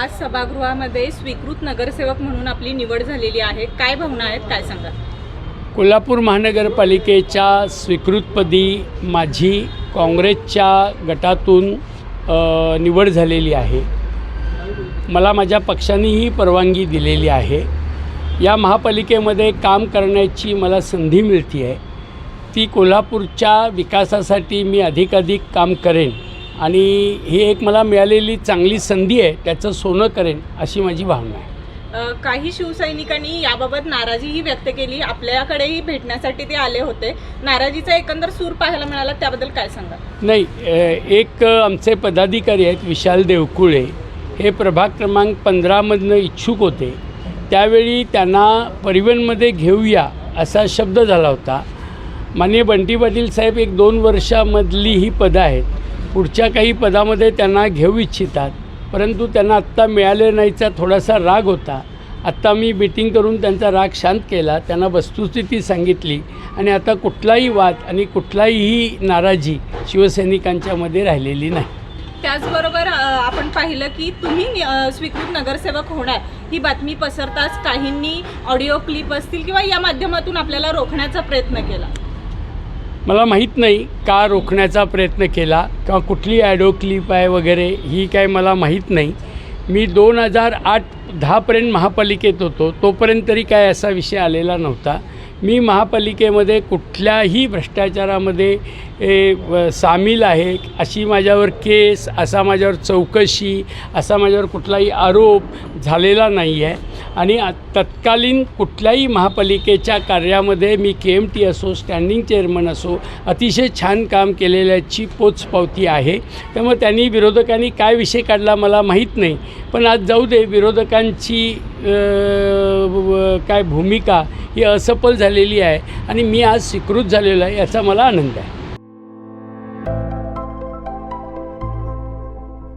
आज सभागृहामध्ये स्वीकृत नगरसेवक म्हणून आपली निवड झालेली आहे. काय भावना आहेत? काय सांगा कोल्हापूर महानगरपालिकेच्या स्वीकृतपदी माझी काँग्रेसच्या गटातून निवड झालेली आहे. मला माझ्या पक्षानेही परवानगी दिलेली आहे. या महापालिकेमध्ये काम करण्याची मला संधी मिळते आहे ती कोल्हापूरच्या विकासासाठी मी अधिकाधिक काम करेन. आणि ही एक मला मिळालेली चांगली संधी आहे त्याचं सोनं करेन अशी माझी भावना आहे. काही शिवसैनिकांनी याबाबत नाराजीही व्यक्त केली. आपल्याकडेही भेटण्यासाठी ते आले होते. नाराजीचा एकंदर सूर पाहायला मिळाला त्याबद्दल काय सांगा नाही एक आमचे पदाधिकारी आहेत विशाल देवकुळे. हे प्रभाग क्रमांक पंधरामधनं इच्छुक होते. त्यावेळी त्यांना परिवहनमध्ये घेऊया असा शब्द झाला होता. माननीय बंटी पाटील साहेब एक दोन वर्षामधली ही पदं आहेत. पुढच्या काही पदामध्ये त्यांना घेऊ इच्छितात परंतु त्यांना आत्ता मिळाले नाहीचा थोडासा राग होता. आत्ता मी मीटिंग करून त्यांचा राग शांत केला त्यांना वस्तुस्थिती सांगितली आणि आता कुठलाही वाद आणि कुठलाही नाराजी शिवसैनिकांच्यामध्ये राहिलेली नाही. त्याचबरोबर आपण पाहिलं की तुम्ही स्वीकृत नगरसेवक होणार. ही बातमी पसरताच काहींनी ऑडिओ क्लिप असतील किंवा या माध्यमातून आपल्याला रोखण्याचा प्रयत्न केला. मला माहीत नाही का रोखण्याचा प्रयत्न केला किंवा कुठली ॲडो क्लिप आहे वगैरे ही काय मला माहीत नाही. मी दोन हजार आठ दहापर्यंत महापालिकेत होतो तोपर्यंत तरी काय असा विषय आलेला नव्हता. मी महापालिकेमध्ये कुठल्याही भ्रष्टाचारामध्ये सामील आहे. अशी माझ्यावर केस असा माझ्यावर चौकशी असा माझ्यावर कुठलाही आरोप झालेला नाही आहे आणि तत्कालीन कुठल्याही महापालिकेच्या कार्यामध्ये मी के एम टी असो स्टँडिंग चेअरमन असो अतिशय छान काम केलेल्याची पोचपावती आहे. त्यामुळे त्यांनी विरोधकांनी काय विषय काढला मला माहीत नाही. पण आज जाऊ दे विरोधकांची काय भूमिका ही असफल झालेली आहे आणि मी आज स्वीकृत झालेलो आहे याचा मला आनंद आहे.